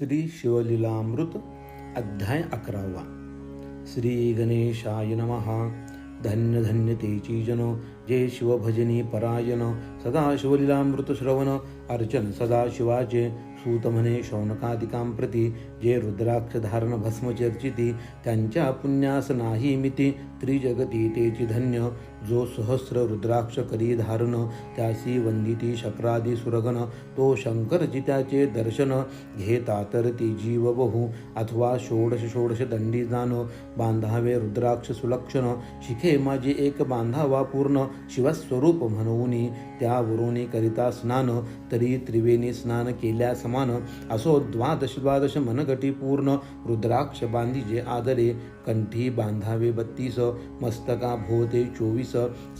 श्री शिवलीलामृत अध्याय अकरावा। श्री गणेशाय नमः। धन्य धन्य तेची जनो। जे शिवभजनी परायण सदा शिवलीलामृत श्रवण अर्चन सदा शिवाचे सूत शौनकादिकां प्रती जे रुद्राक्ष धारण त्यांच्या पुण्यास नाही मिती त्रिजगती तेची धन्य जो सहस्र रुद्राक्ष करी धारण त्यासी वंदिती शक्रादी सुरगण तो शंकरची त्याचे दर्शन घेता तर ती जीव बहु अथवा षोडश षोडश दंडी जाण बांधावे रुद्राक्ष सुलक्षण शिखे माझे एक बांधावा पूर्ण शिवस्वरूप म्हणून त्यावरून करिता स्नान तरी त्रिवेणी स्नान केल्या समान. असो द्वादश द्वादश मनगटी पूर्ण. रुद्राक्ष बांधीजे आदरे कंठी बांधावे बत्तीस. मस्तका भोवते चोवीस.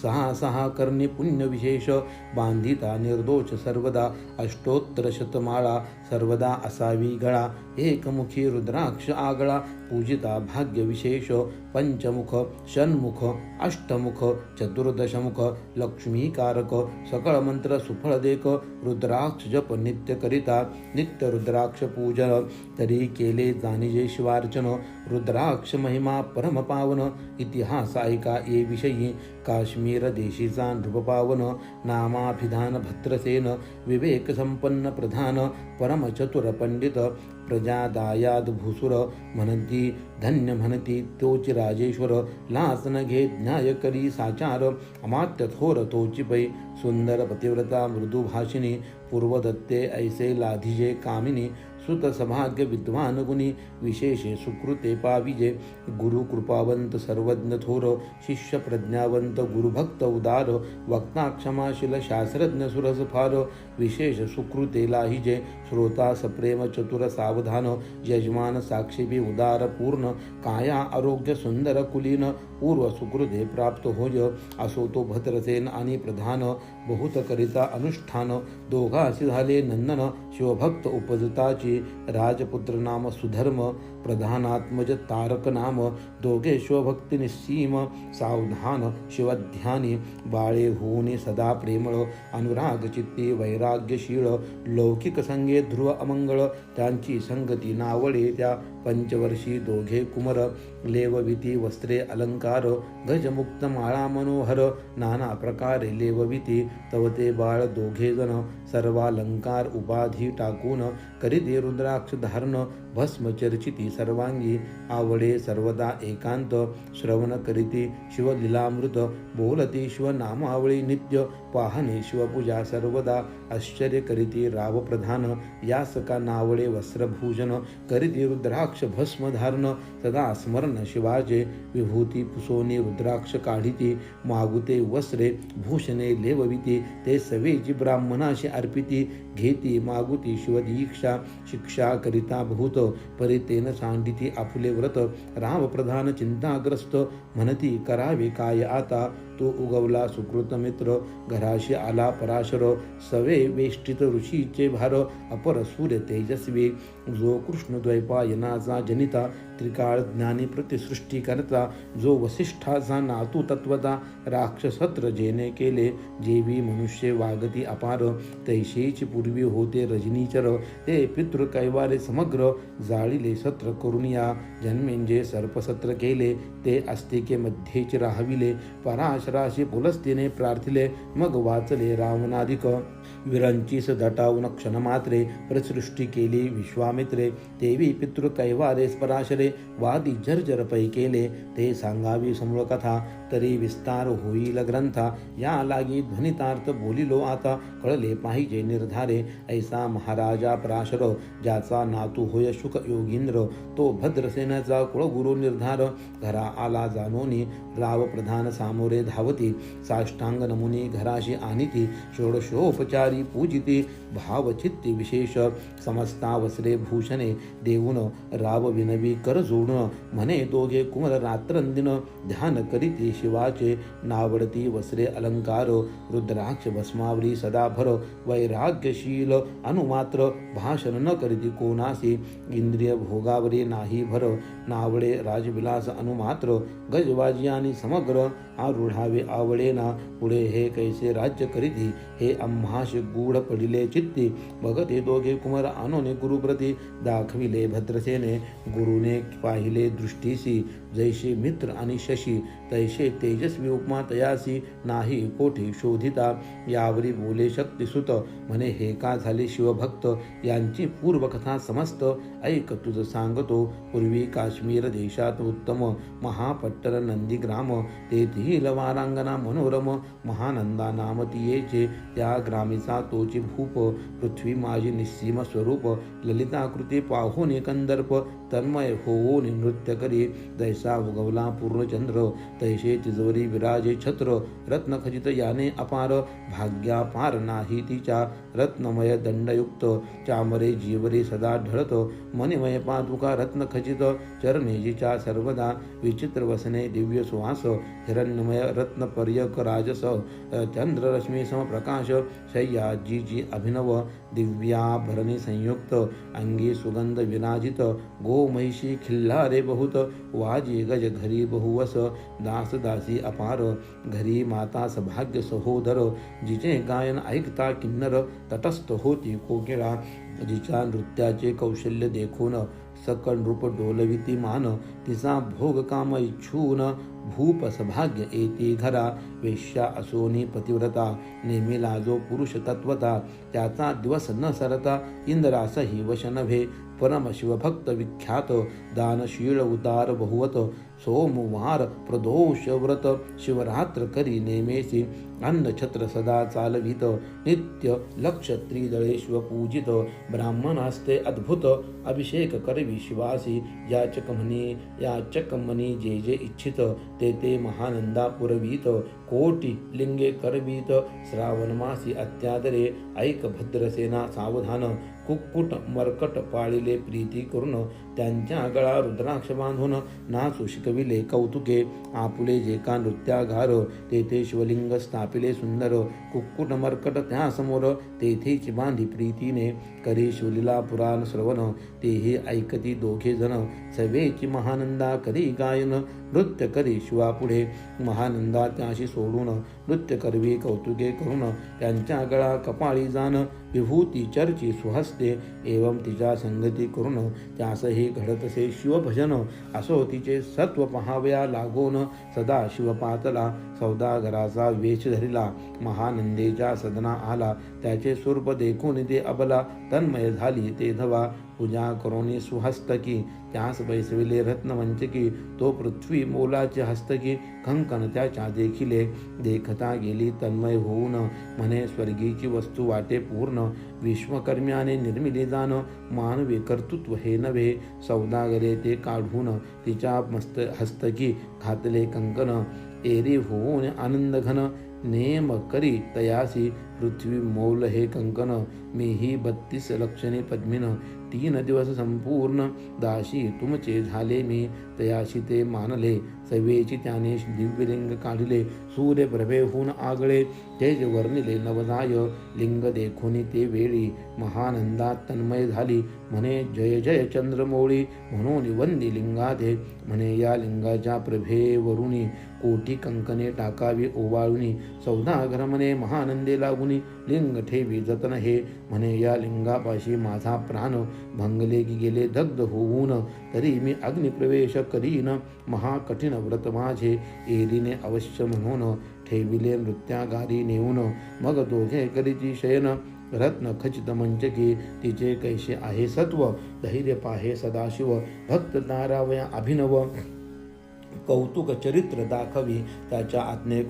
सहा सहा करणे पुण्य विशेष बांधिता निर्दोष सर्वदा. अष्टोत्तर शतमाळा सर्वदा असावी गळा. एकमुखी रुद्राक्ष आगळा. पूजिता भाग्यविशेष. पंचमुख षण्मुख अष्टमुख चतुर्दशमुख लक्ष्मीकारक सकळ मंत्र सुफळ देक रुद्राक्ष जप नित्य करिता नित्य रुद्राक्ष पूजन. तरी केले जाणिजे शिवार्चन रुद्राक्ष महिमा परम पावन इतिहास ऐका ये विषयी. काश्मीरदेशीचा नृपपावन नामाभिधान भद्रसेन विवेकसंपन्न प्रधान परमचतुरपंडित चतुर भूसुर म्हणती धन्य म्हणती तोचि राजेश्वर लासन घे न्याय करी साचार अमात्य थोर तोची पै सुंदर पतिव्रता मृदुभाषिणी पूर्वदत्ते ऐसे लाधिजे कामिनी सुत समाग्य विद्वान गुणी विशेषे सुकृते पाविजे। गुरु कृपावंत सर्वज्ञ थोर शिष्य प्रज्ञावंत गुरुभक्त उदार वक्ता क्षमाशील शास्त्रज्ञ सुरस फार विशेष सुकृते लाहिजे। श्रोता सप्रेम चतुर सावधान यजमान साक्षीबी उदार पूर्ण काया आरोग्य सुंदर कुलीन पूर्व सुकृते प्राप्त होय। असो तो भद्रसेन आणि प्रधान बहुतकरिता अनुष्ठान। दोघा असे झाले नंदन। शिवभक्त उपजताची राजपुत्र नाम सुधर्म। प्रधानात्मज तारक नाम दोघे शिवभक्ती निस्सीम सावधान शिवध्यानी बाळे होऊन सदा प्रेमळ अनुराग चित्ती वैराग्यशीळ लौकिक संगे ध्रुव अमंगळ त्यांची संगती नावळे त्या पंचवर्षी दोघे कुमर लेवविती वस्त्रे अलंकार गजमुक्त माळा मनोहर नाना प्रकारे लेवविती तवते बाळ दोघे जण सर्वालंकार उपाधी टाकून करीते रुद्राक्ष धारण भस्मचर्चिती सर्वांगी आवडे सर्वदा एकांत श्रवण करीती शिवलीलामृत बोलती शिवनामावळी नित्य पाहणे शिवपूजा सर्वदा आश्चर्य करीती रावप्रधान यासका नावळे वस्त्रभूषण करीती रुद्राक्ष भस्म धारण सदा स्मरण शिवाचे विभूती पुसोनी रुद्राक्ष काढिती मागुते वस्त्रे भूषणे लेवविती ते सवेची ब्राह्मणाशी अर्पिती घेती मागुती शिवदीक्षा शिक्षा करिता भूत परितेन सांडिती आपुले व्रत रामप्रधान चिंताग्रस्त म्हणती करावे काय आता? तो उगवला. सुकृत मित्र घराशी आला पराशर. सवे वेष्टित ऋषीचे भार अपर सूर्य तेजस्वी. जो कृष्ण द्वैपायनाचा जनिता त्रिकाळ ज्ञानी प्रतिसृष्टी करता जो वसिष्ठाचा नातू तत्वता राक्षसत्र जेने केले जेवी मनुष्य वागती अपार तैशेची पूर्वी होते रजनीचर ते पितृ कैवारे समग्र जाळीले सत्र करून या जन्मेंजे सर्पसत्र केले ते अस्तिके मध्येच राहविले पराशराशी पुलस्तीने प्रार्थिले मग वाचले रावणाधिक. विरंचीस दटावून क्षणमात्रे प्रसृष्टी केली विश्वामित्रे। देवी पितृ कैवारे स्पराशरे वादी जर्जर पै केले ते सांगावी समूळ कथा। तरी विस्तार होईल ग्रंथा. या लागी ध्वनितार्थ बोलिलो आता. कळले पाहिजे निर्धारे. ऐसा महाराजा पराशर ज्याचा नातू होय शुक योगींद्र. तो भद्रसेनाचा कुळगुरु निर्धार. घरा आला जानोनी राव प्रधान सामोरे धावती. साष्टांग नमुनी घराशी आणिती. षोडशोपचारी पूजिती. भावचित्ती विशेष. समस्ता भूषणे. देऊन राव विनवी कर जोडून. म्हणे दोघे कुमर रात्रंदिन ध्यान करीती. शिवाचे नावडती वस्त्रे अलंकार रुद्राक्ष भस्मावली सदा भर वैराग्यशील अनुमात्र भाषण न करीती कोणासी इंद्रिय भोगावरी नाही भर नावडे राजविलास अनुमात्र गजवाजी आणि समग्र आरुढावे आवडेना पुढे हे कैसे राज्य करीती हे आम्हाश गूढ पडिले चित्ती भगते दोघे कुमार आणोने गुरुप्रती दाखविले भद्रसेने गुरुने पाहिले दृष्टीसी जैसे मित्र आणि शशी तैसे तेजस्वी उपमा तयासी नाही कोठी शोधिता यावरी बोले शक्तिसुत म्हणे हे का झाले शिवभक्त? यांची पूर्वकथा समस्त. ऐक तुझ सांगतो. पूर्वी काश्मीर देशात उत्तम महापट्टर नंदीग्राम. तेथील वारांगना मनोरम. महानंदा नाम तियेचे. त्या ग्रामीचा तोची भूप. पृथ्वी माझी निस्सीम स्वरूप. ललिताकृती पाहून कंदर्प तन्मय होऊन नृत्य करी. दैस उगवला पूर्णचंद्र तैसे तिजवरी विराजे छत्र रत्नखचित याने अपार, भाग्या पार नाही तिच्या रत्नमय दंडयुक्त, चामरे जीवरे सदा ढळत, मणिमय पादुका रत्नखचित चरणेजीच्या सर्वदा विचित्र वसने दिव्य सुहास, हिरण्यमय रत्नपर्यक राजस, चंद्ररश्मी समप्रकाश शय्या जी जी अभिनव दिव्याभरणी संयुक्त अंगी सुगंध विराजित गो महिषी खिल्लारे बहुत वाजी गज घरी बहुवस दास दासी अपार घरी माता सभाग्य सहोदर जिचे गायन ऐकता किन्नर तटस्थ होती कोकिळा जिच्या नृत्याचे कौशल्य देखून सकल रूप डोलविती मान तिचा भोग काम इच्छून भूप सभाग्य एती घरा वेश्या असोनी पतिव्रता नेहमीला जो पुरुष तत्वता त्याचा दिवस न सरता इंद्रासही वश नव्हे परम शिवभक्त विख्यात दानशील उदार बहुवत सोमवार प्रदोष व्रत शिवरात्र करी नेमेसी, अन्न छत्र सदा चालवित, नित्य लक्ष त्रिदळे शिवपूजित ब्राह्मण हस्ते अद्भुत अभिषेक करवी शिवासी, याचक म्हणे याचक म्हणी जे जे इच्छित, ते ते महानंदा पुरवीत, कोटी लिंगे करवीत, श्रावण मासी अत्यादरे, ऐक भद्रसेना सावधान कुक्कुट मरकट पाळिले प्रीती करून त्यांच्या गळा रुद्राक्ष बांधून नाचू शिकविले कौतुके. आपुले जे का नृत्यागार तेथे शिवलिंग स्थापिले सुंदर. कुक्कुट मरकट त्यासमोर तेथेच बांधी प्रीतीने करी शिवलीला पुराण श्रवण. तेही ऐकती दोघे जण सवेची महानंदा करी गायन नृत्य करी शिवापुढे. महानंदा त्याशी सोडून नृत्य करवी कौतुके करून त्यांच्या गळा कपाळी जाण विभूती चर्ची सुहस्ते एवं तिच्या संगती करून। त्यासही घडतसे शिवभजन। असो तिचे सत्व पहाव्या लागून सदा शिवपातला सौदागराचा वेश धरिला। महानंदेच्या सदना आला त्याचे स्वरूप देखून ते अबला तन्मय झाली ते धवा। पूजा करोनी सुहस्तकी, त्यास बैसविले रत्नवंचकी तो पृथ्वी मोलाचे हस्तकी, कंकण त्याच्या देखिले, देखता गेली तन्मय होऊन, म्हणे स्वर्गीची वस्तू वाटे पूर्ण, विश्वकर्म्याने निर्मिली जाण, मानवी कर्तृत्व हे नव्हे, सौदागरे ते काढून, तिच्या मस्त हस्तकी घातले कंकण, एरी होऊन आनंद घन नेम करी तयासी पृथ्वी मौल हे कंकन मीही बत्तीस लक्षणे पद्मिन तीन दिवस संपूर्ण दाशी तुमचे झाले मी तयाशी ते मानले. सवेची त्याने दिव्यलिंग काढले सूर्य प्रभेहून आगळे तेज वर्णिले नवदाय लिंग देखोनी ते वेळी महानंदात तन्मय झाली. म्हणे जय जय चंद्रमौळी म्हणून वंदी लिंगाधे म्हणे या लिंगाच्या प्रभेवरुणी कोटी कंकणे टाकावी ओवाळुनी सौदागर महानंदे लागून लिंग ठेवी जतन हे म्हणे या लिंगापाशी माझा प्राण भंगले की गेले दग्ध होऊन तरी मी अग्निप्रवेश करीन. महाकठीण व्रत माझे एरीने अवश्य म्हणून ठेविले नृत्यागारी नेऊन मग दोघे करीची शयन. रत्न खचित मंचकी तिचे कैसे आहे सत्व? धैर्य पाहे सदाशिव भक्त नारावया अभिनव. कौतुक चरित्र दाखवी त्याच्या आज्ञे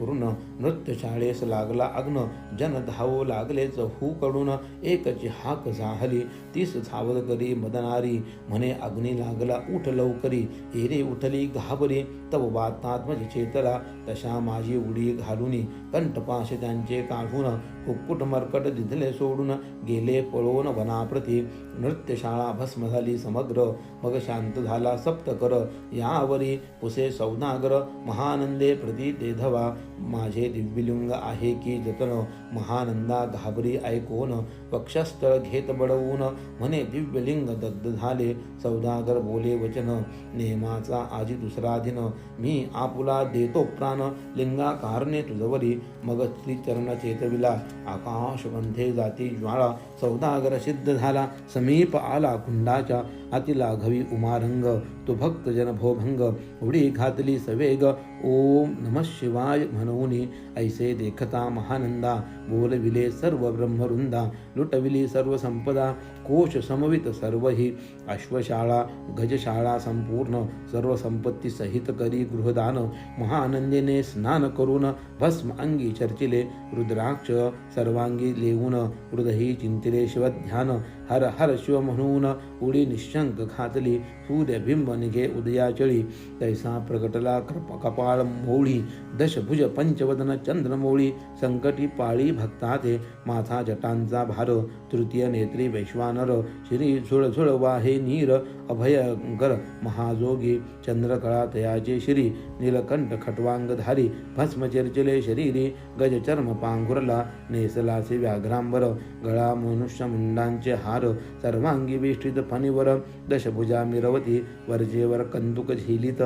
नृत्यशाळेस लागला अग्न. जन धावू लागलेच हू कडून. एकची हाक झाली. तीस धावत करी मदनारी. म्हणे अग्नी लागला उठ लवकरी. एरे उठली घाबरी. तव वातात्मज चेतला तशा माझी उडी घालूनी. कंठपाश त्यांचे काढून. कुक्कुट मरकट दिधले सोडून. गेले पळवून वनाप्रती. नृत्यशाळा भस्म झाली समग्र. मग शांत झाला सप्तकर. यावरी पुसे बोले सौदागर. महानंदे प्रती देधवा. माझे दिव्यलिंग आहे की जतन? महानंदा घाबरी ऐकून पक्षस्थळ घेत बडवून म्हणे दिव्यलिंग दग्ध झाले सौदागर बोले वचन. नेमाचा आजी दुसरा दिन. मी आपुला देतो प्राण. लिंगा कारणे तुझवरी. मग श्री चरण चेतविला. आकाश बंधे जाती ज्वाळा. सौदागर सिद्ध झाला. समीप आला कुंडाच्या अतिलाघवी उमारंग. तो भक्तजन भोभंग. उडी घातली सवेग. ओम नमः शिवाय म्हणून ऐसे देखता महानंदा। बोलविले सर्व ब्रह्मवृंदा लुटविली सर्व संपदा कोश समवित सर्व ही अश्वशाळा गजशाळा संपूर्ण सर्व संपत्ती सहित करी गृहदान महानंदेने स्नान करून भस्म अंगी चर्चिले रुद्राक्ष सर्वांगी लेऊन हृदयी चिंतिले शिवध्यान हर हर शिव म्हणून उडी निशंक घातली सूर्यबिंब निघे उदयाचळी तैसा प्रगटला कृप कपाळ मोळी दशभुज पंचवदन चंद्रमोळी संकटी पाळी भक्ताते माथा जटांचा भार तृतीय नेत्री वैश्वानर श्री झुळझुळ वाहे नीर अभयंकर महाजोगी चंद्रकळा तयाचे श्री नीलकंठ खटवांगधारी भस्मचर्चिले शरीरी गजचर्म पांघुरला नेसलासे व्याघ्रांबर गळा मनुष्य मुंडांचे हार सर्वांगी वेष्टित फणीवर दशभुजा मिरवती वरजेवर कंदुक झिलित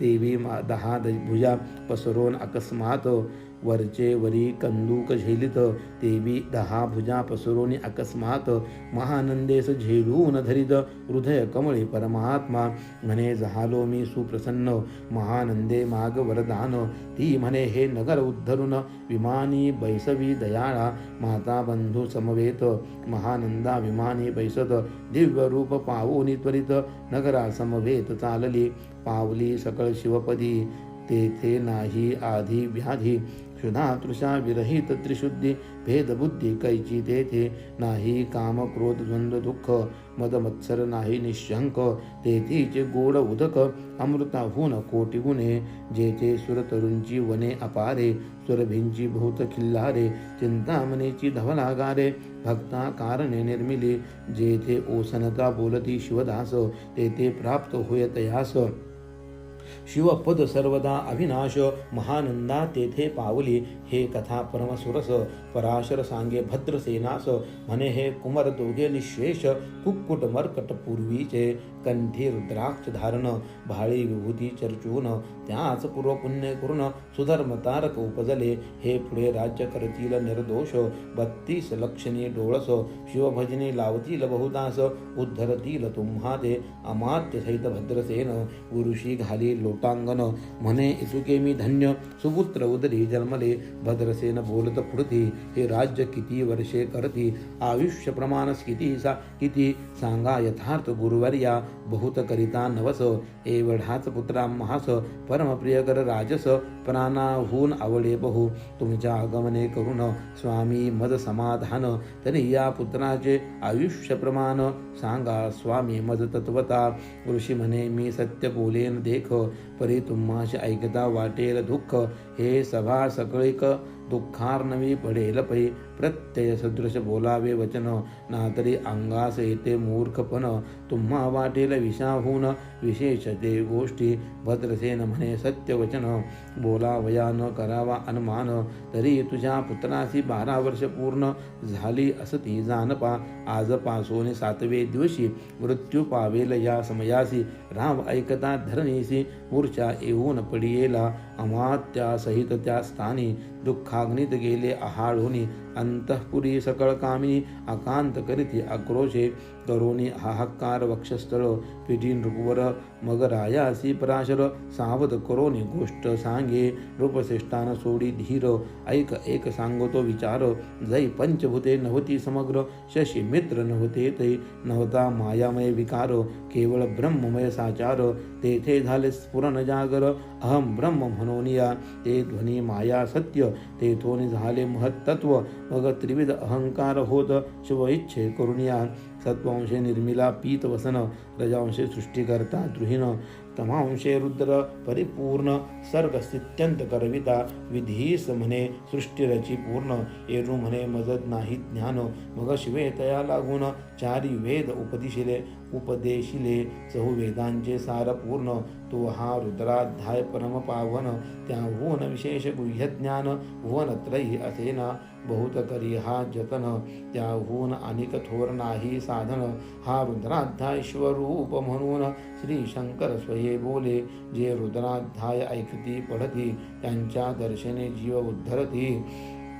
देवी मा- दहा भुजा पसरून अकस्मात वरचे वरी कंदूक झेलित तेवी दहा भुजा पसरून अकस्मात महानंदेस झेलून धरित हृदय कमळे परमात्मा. म्हणे झालो मी सुप्रसन्न महानंदे माग वरदान. ती म्हणे हे नगर उद्धरून विमानी बैसवी दयाळा माता बंधू समवेत. महानंदा विमानी बैसत दिव्य रूप पावोनी त्वरित. नगरा समवेत चालली पावली सकळ शिवपदी. तेथे नाही आधी व्याधी. क्षुधा तृषा विरहित त्रिशुद्धी भेदबुद्धी कैची तेथे नाही काम क्रोध द्वंद्व दुःख मद मत्सर नाही निशंक तेथीचे गोड उदक अमृताहून कोटी गुणे जेथे सुरतरुंची वने अपारे सुरभींची भूत खिल्लारे चिंतामणीची धवलागारे भक्ता कारणे निर्मिली जेथे ओसनता बोलती शिवदास तेथे प्राप्त होय तयास. शिवपद सर्वदा अविनाश महानंदा तेथे पावली. हे कथा परमसुरस पराशर सांगे भद्रसेनास. म्हणे हे कुमर दोघे निशेष कुक्कुट मर्कट पूर्वीचे. कंठी रुद्राक्ष धारण भाळी विभूती चर्चून. त्याच पूर्व पुण्य करून सुधर्म तारक उपजले. हे पुढे राज्य करतील निर्दोष. बत्तीस लक्षणी डोळस शिवभजनी लावतील बहुदास. उद्धरतील तुम्हा ते अमात्य सहित भद्रसेन. गुरुशी घाली लोटांगण म्हणे इसुके मी धन्य सुपुत्र उदरी जन्मले भद्रसेन बोलत पुढती हे राज्य किती वर्षे करती आयुष्य प्रमाणस किती सा किती? सांगा यथार्थ गुरुवर्या बहुत करिता नवस एवढाच पुत्रा महास परमप्रियकर राजस प्राणाहून आवडे बहु तुमच्या आगमने करून स्वामी मद समाधान तरी या पुत्राचे आयुष्य प्रमाण सांगा स्वामी मद तत्वता ऋषी म्हणे मी सत्य बोलेन देख परी तुम्हाशी ऐकता वाटेल दुःख. हे सभा सकळीक दुःखार्नवी पडेल पै प्रत्यय सदृश बोलावे वचन नातरी अंगास येते मूर्खपण तुम्हा वाटेल विषाहून विशेष ते गोष्टी भद्रसेन म्हणे सत्य वचन बोलावया न करावा अनुमान तरी तुझ्या पुत्रासी बारा वर्ष पूर्ण झाली असती जानपा आजपासून सातवे दिवशी मृत्यू पावेल या समयासी राम ऐकता धरणीसी मूर्छा येऊन पडियेला अमात्यासहित त्या स्थानी दुःखा अग्नित गेले आहाळोनी अंतःपुरी सकळ कामिनी अकांत करीती आक्रोशे करोनी हाहाकार वक्षस्थळ पिढी नृकुवर मग रायासी पराशर सावध करोनी गोष्ट सांगे रूपश्रेष्ठान सोडी धीर ऐक एक सांगतो विचार जै पंचभूते नव्हती समग्र शशी मित्र नव्हते ते नव्हता मायामय विकार केवळ ब्रह्ममय साचार तेथे झाले स्फुरण जागर अहम ब्रह्म म्हणोनिया ते ध्वनी माया सत्य तेथोनी झाले महत्त्व मग त्रिविध अहंकार होत शिव इच्छे करून या निर्मिला पीत वसन रजांशे सृष्टीकर्ता द्रुहीन तमांशे रुद्र परिपूर्ण सर्ग स्थित्यंत करविता विधीस म्हणे सृष्टीरची पूर्ण एरू म्हणे मजत नाही ज्ञान मग शिवे तया लागून चारी वेद उपदिशिले उपदेशिले चहुवेदांचे सार पूर्ण. तो हा रुद्राध्याय परम पावन त्याहून विशेष गुह्यज्ञान भुवनत्रयी असेना बहुत करी हा जतन. त्याहून अनेक थोर नाही साधन. हा रुद्राध्याय स्वरूप म्हणून श्री शंकर स्वये बोले. जे रुद्राध्याय ऐकती पडती त्यांच्या दर्शने जीव उद्धरती.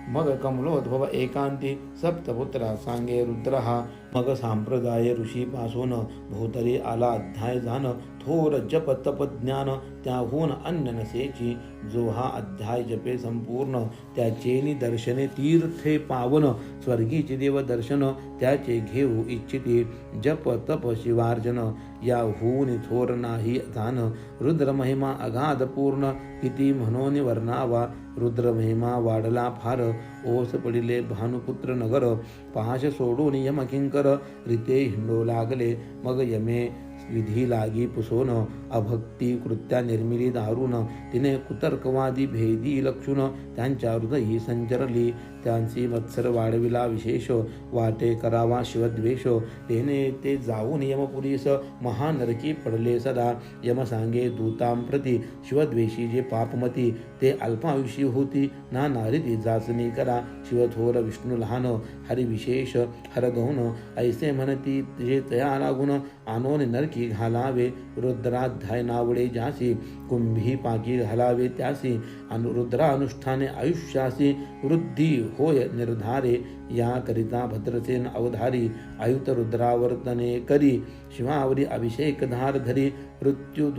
मग कमलोद्भव एकांती सप्तपुत्रा सांगे रुद्र। हा मग सांप्रदाय ऋषीपासून भोतरी आला अध्याय जाण थोर जप तप ज्ञान त्याहून अन्य नसेची जो हा अध्याय जपे संपूर्ण त्याचे दर्शने तीर्थे पावन स्वर्गीचे देव दर्शन त्याचे घेऊ इच्छिते जप तप शिवार्जन याहून थोर नाही जाण रुद्र महिमा अगाध पूर्ण किती म्हणून वर्णावा रुद्र महिमा वाढला फार ओस पडिले भानुपुत्र नगर पाश सोडून यम किंकर रिते हिंडो लागले मग यमे विधी लागी पुसोन अभक्ती कृत्या निर्मिली दारुण. तिने कुतर्कवादी भेदी लक्षुण. त्यांच्या हृदयी संचरली. त्यांची मत्सर वाढविला विशेष. वाटे करावा शिवद्वेष. तेने ते जाऊन यमपुरीस. महानरकी पडले सदा. यम सांगे दूतां प्रती. शिवद्वेषी जे पापमती ते अल्पायुषी होती. ना नारिती जाचणी करा. शिवथोर विष्णू लहान. हरिविशेष हरगौन ऐसे म्हणती जे तया लागून. आनोन नरकी घालावे. स्वाध्याय नावडे ज्यासी कुंभी पाकी घालावे त्यासी अनु रुद्रानुष्ठाने आयुष्यासी वृद्धी होय निर्धारे याकरिता भद्रसेन अवधारी आयुत रुद्रावर्तने करी. शिवावरी अभिषेक धार. धरी मृत्यू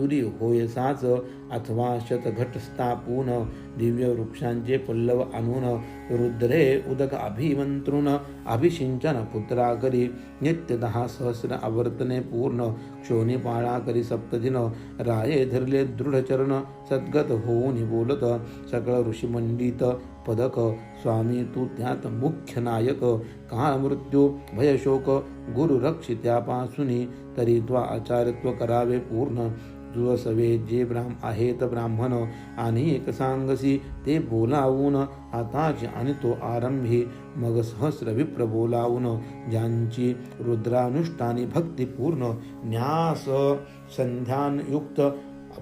अथवा शतघटस्थापून. दिव्य वृक्षांचे पल्लव आणून. रुद्रे उदक अभिमंत्रुण. अभिषिंचन पुत्रा करी नित्य दहा सहस्र आवर्तने पूर्ण. क्षोणी पाळा करी सप्तदिन. राये धरले दृढचरण. सद्गत होऊन बोलत. सकळ ऋषिमंडित. पदक स्वामी तू त्यात मुख्य नायक काळ मृत्यू भयशोक गुरुरक्षित्यापासून तरी त्वा आचार्यत्व करावे पूर्ण. जुळसवे जे ब्राह्म आहेत ब्राह्मण आणि एक सांगसी ते बोलावून आताच आणि तो आरंभी मग सहस्र विप्र बोलावून ज्यांची रुद्रानुष्ठानी भक्तिपूर्ण न्यास संध्यानयुक्त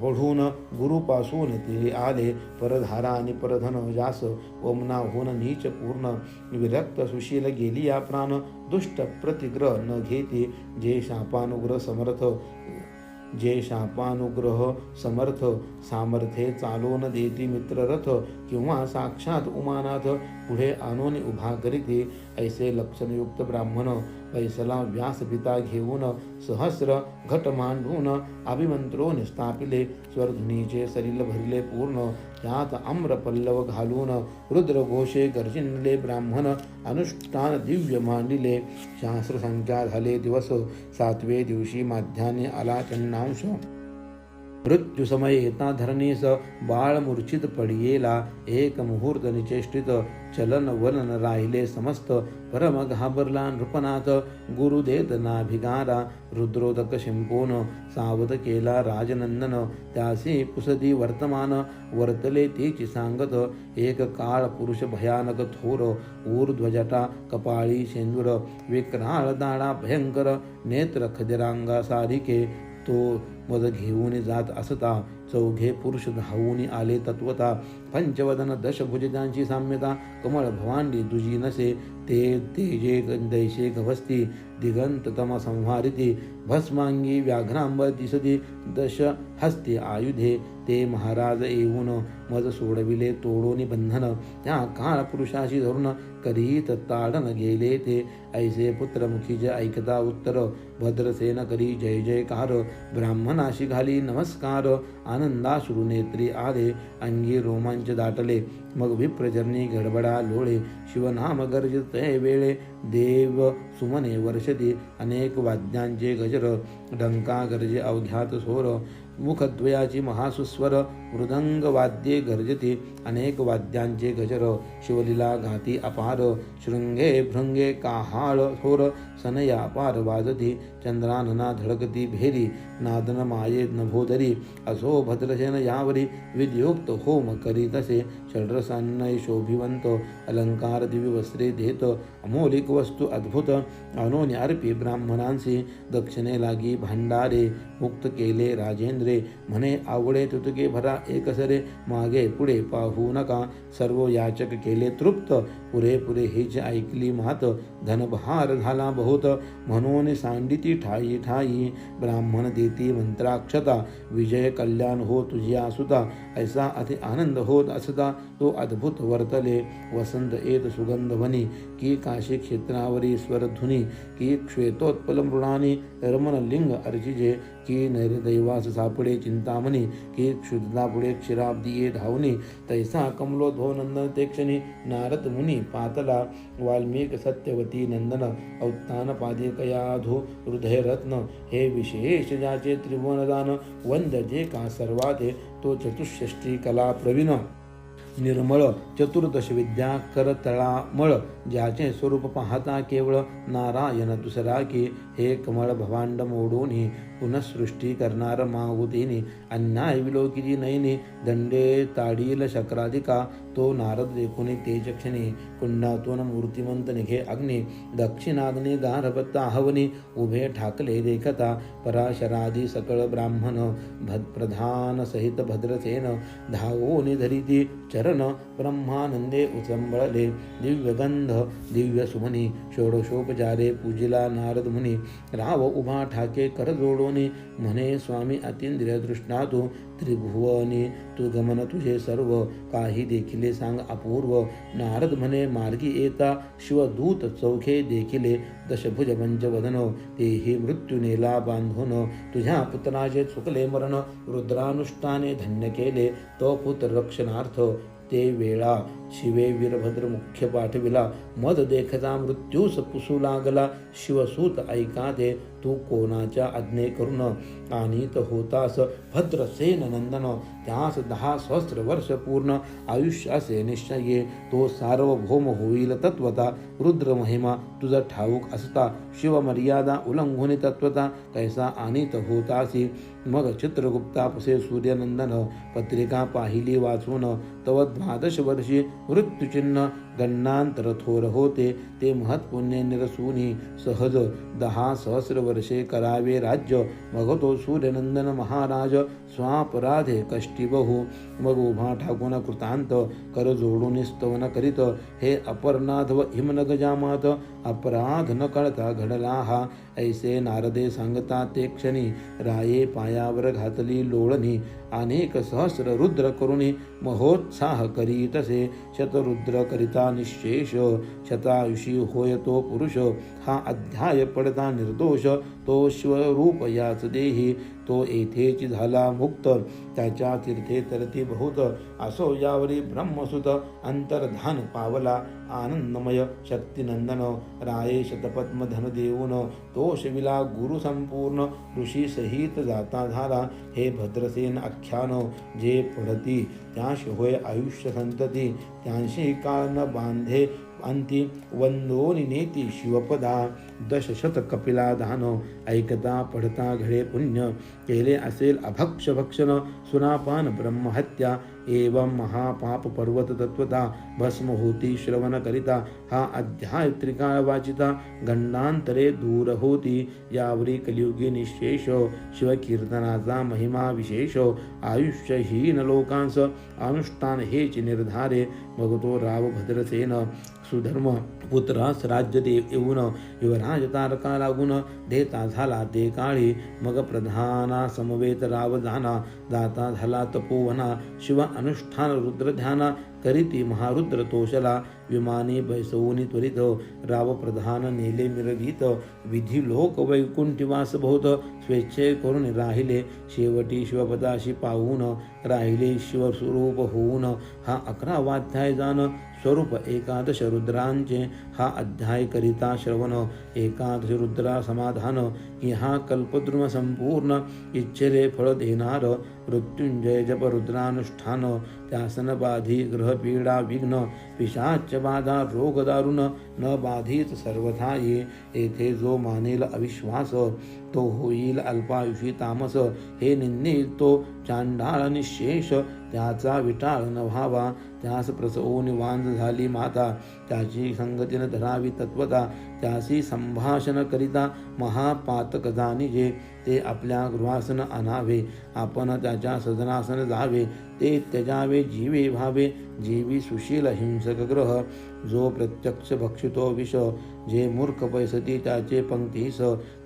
पढून गुरुपासून ते आले परधारा आणि परधन जास ओमनाहून नीच पूर्ण विरक्त सुशील गेली या प्राण दुष्ट प्रतिग्रह न घेते. जे शापानुग्रह समर्थ जे शापानुग्रह समर्थ सामर्थ्ये चालून देती मित्ररथ किंवा साक्षात उमानाथ पुढे आणून उभा करीते. ऐसे लक्षणयुक्त ब्राह्मण पैसला व्यासपिता घेऊन सहस्र घट मांडून अभिमंत्रो स्थापिले स्वरधुनीचे सरील भरिले पूर्ण त्यात आम्र पल्लव घालून रुद्रघोषे गर्जिनले ब्राह्मण अनुष्ठान दिव्य मांडिले. शास्त्र संख्या झाले दिवस सातवे दिवशी माध्याने आला चन्नांश मृत्युसमये एता येता धरणीस बाळ मूर्छित पडियेला एक मुहूर्त निचेष्टित चलन वलन राहिले समस्त परम घाबरला नृपनाथ गुरुदेत नाभिगारा रुद्रोदक शिंपोन सावध केला राजनंदन त्यासी पुसदी वर्तमान वर्तले तीची सांगत एक काळ पुरुष भयानक थोर ऊर्ध्वजटा कपाळी शेंदूर विक्राळ दाडा भयंकर नेत्र खदिरांगा सारिके तो मद घेऊन जात असता चौघे पुरुष धावून आले तत्वता. पंचवदन दशभुजांची साम्यता। कमळ भवांडी दुजी नसे ते तेजे दैशे गभस्ती दिगंत तम संहारिती भस्मांगी व्याघ्रांब दिसती दश हस्ती आयुधे ते महाराज येऊन मज सोडविले तोडोनी बंधन त्या काळ पुरुषाशी धरून करीत ताडन गेले ते। ऐसे पुत्रमुखी जे ऐकता उत्तर भद्रसेन करी जय जयकार ब्राह्मणाशी घाली नमस्कार आनंदाश्रू नेत्री आले अंगी रोमांच दाटले. मग विप्रचरणी गडबडा लोळे शिवनाम गर्जित वेळे. देव सुमने वर्षती अनेक वाद्यांचे गजर. डंका गर्जे अवघ्यात सोर. मुखद्वयाची महासुस्वर. मृदंग वाद्ये गर्जते अनेक वाद्यांचे गजर. शिवलीला घाती अपार. शृंगे भृंगे काहाळ थोर सनया अपार वाजती. चंद्रानना धडकती भेरी नादन माये नभोदरी असो भद्रसेन यावरी विद्युक्त होम करी तसे षड्रसान्नय शोभिवंत अलंकार दिव्य वस्त्रे देत अमोलिक वस्तू अद्भुत अनोन्यार्पी ब्राह्मणांसी दक्षिणे लागी भांडारे मुक्त केले राजेंद्रे म्हणे आवडे तुतके भरा एकसरे मागे पुढे पाहू नका सर्व याचक केले तृप्त पुरे पुरे हेच ऐकली मात धनभार झाला बहुत म्हणून सांडिती ठाई ठाई ब्राह्मण देती मंत्राक्षता विजय कल्याण हो तुझ्या सुता ऐसा अति आनंद होत असता तो अद्भुत वर्तले वसंत येत सुगंध वनी की काशी क्षेत्रावरी स्वरधुनी की श्वेतोत्पल मृणानी रमण लिंग की नैरदैवास सापडे चिंतामणी की क्षुद्रापुढे क्षीराब्दिये धावनी तैसा कमलोद्भव नंदन ते क्षणी नारद मुनी पातला वाल्मिक सत्यवती नंदन औत्तान पादिकयाधो हृदयरत्न. हे विशेष ज्याचे त्रिभुवनदान वंद जे का सर्वाते तो चतुष्षष्टी कला प्रवीण. निर्मळ चतुर्दश विद्या करतळामळ ज्याचे स्वरूप पाहता केवळ नारायण दुसरा की हे कमळ भवांड मोडून पुनःसृष्टी करणार माहुतीने. अन्याय विलोकिती नयने. दंडे ताडील शक्राधिका तो नारद देखुने तेजक्षणे. कुंडातून मूर्तिमंत निघे अग्ने. दक्षिणाग्ने गारभत्ता हवनी उभे ठाकले देखता. पराशरादी सकळ ब्राह्मण. भद प्रधान सहित भद्रसेन. धावो निधरिती चरण. ब्रह्मानंदे उचंबळले. दिव्यगंध दिव्य सुमनी षोडशोपचारे पूजिला नारद मुनी. राव उभा ठाके कर जोडोनी म्हणे स्वामी अतिंद्रियदृष्णा तू त्रिभुवनी। तू गमन तुझे सर्व। काही देखिले सांग अपूर्व। नारद म्हणे मार्गी येता शिवदूत चौखे देखिले। दशभुज पंचवदन तेही मृत्यू नेला बांधून। तुझ्या पुतनाचे चुकले मरण। रुद्रानुष्ठाने धन्य केले। तो पुत्र रक्षणार्थ ते वेळा। शिवे वीरभद्र मुख्य पाठविला। मद देखता मृत्यूस पुसू लागला। शिवसूत ऐका दे। तू कोणाच्या आज्ञे करून आणीत होतास भद्रसेन नंदन. त्यास दहा सहस्र वर्ष पूर्ण. आयुष्याचे निश्चये तो सार्वभौम होईल तत्वता. रुद्र महिमा तुझा ठाऊक असता. शिवमर्यादा उल्लंघुनी तत्वता. कैसा आणीत होतासी. मग चित्रगुप्तापसे सूर्यनंदन. पत्रिका पाहिली वाचून. तव द्वादश वर्षी मृत्यूचिन्ह. गण्णांतर थोर होते ते महत्पुण्य निरसूनी सहज दहा सहस्र वर्षे करावे राज्य. मग तो सूर्यनंदन महाराज स्वापराधे कष्टी बहु मग उभा ठाकून कृतांत कर जोडून स्तवन करीत. हे अपर्नाथ व हिमनगजामात अपराध न कळता घडला हा ऐसे नारदे सांगता ते क्षणी राये पायावर घातली लोळणी अनेक सहस्र रुद्र करुणी महोत्साह करी तसे शतरुद्र करिता निशेष शतायुषी होय तो पुरुष हा अध्याय पडता निर्दोष तो स्वरूप याच देही. तो येथेच झाला मुक्त. त्याच्या तीर्थे तरती बहुत. असो यावरी ब्रह्मसुत अंतर्धान पावला आनंदमय शक्तिनंदन. राये शतपद्म धन देऊन तो शिविला गुरु संपूर्ण. ऋषी सहित जाता झाला हे भद्रसेन आख्यान जे पडती त्याशी होय आयुष्य संतती. त्यांशी काळ न बांधे. अंती वंदोनी नेती शिवपदा दशशत कपिला दान ऐकता पडता घडे पुण्य केले असेल अभक्ष भक्षण सुनापान ब्रह्महत्या एवं महापाप पर्वत तत्वता भस्म होती श्रवण करिता हा अध्याय त्रिकाळ वाचिता गंडांतरे दूर होती यावरी कलियुगी निशेष शिवकीर्तनाचा महिमा विशेष आयुष्यहीन लोकांस अनुष्ठान हेच निर्धारे भगतो राव भद्रसेन सुधर्म पुत्रास राज्यदेव येऊन युवराज तारका लागून देता झाला ते काळी मग प्रधाना समवेत राव जाना दाता झाला तपोवना शिव अनुष्ठान रुद्रध्याना करीती महारुद्र तोषला विमाने बैसवून त्वरित राव प्रधान नेले मिरवीत विधी लोक वैकुंठिवास बहुत स्वेच्छे करून राहिले शेवटी शिवपदाशी पाहून राहिले शिवस्वरूप होऊन हा अकरा वाध्याय जाण स्वरूप एकादश रुद्रांचे हा अध्याय करिता श्रवण. एकादश रुद्रा समाधान. की हा कल्पद्रुम संपूर्ण इच्छेले फळ देणार. मृत्युंजय जप रुद्रानुष्ठान. त्यासन बाधी ग्रहपीडा विघ्न. पिशाच बाधा रोग दारुण. न बाधित सर्वथा ये. येथे जो मानेल अविश्वास तो होईल अल्पायुषी तामस. हे निंदित तो चांडाळ निशेष. त्याचा विटाळ न व्हावा. त्यास प्रसवून वांज झाली माता. त्याची संगतीनं धरावी तत्वता. त्याशी संभाषण करिता महापातक जाणीजे. ते आपल्या गृहासन आणावे. आपण त्याच्या सदनासन जावे. ते त्यजावे जीवे व्हावे. जीवी सुशील हिंसक ग्रह. जो प्रत्यक्ष भक्षितो विष जे मूर्ख पैसती त्याचे पंक्तीस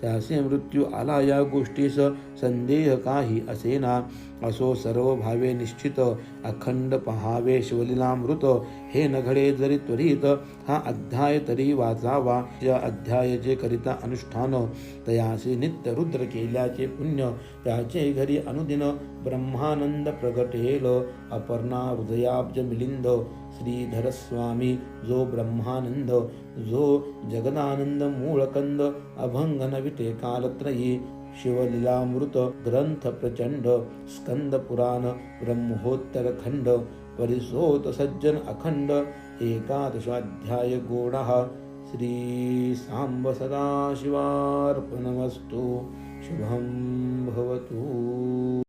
त्याचे मृत्यू आला या गोष्टीस संदेह काही असेना. असो सर्व भावे निश्चित अखंड पहावे शिवलीलामृत. हे नघडे जरी त्वरित हा अध्याय तरी वाचावा. या अध्यायाचे करिता अनुष्ठान तयासी नित्य रुद्र केल्याचे पुण्य त्याचे घरी अनुदिन ब्रह्मानंद प्रगटेल. अपर्णा हृदयाब्ज मिलिंद श्रीधर स्वामी जो ब्रह्मानंद जो जगदानंद मूळकंद अभंगन विटे कालत्रयी शिवलीलामृत ग्रंथ प्रचंड स्कंद पुराण ब्रह्मोत्तर खंड परिसोत सज्जन अखंड एकादशाध्याय गोडः श्री सांब सदाशिवार्पणमस्तु। शुभं भवतु।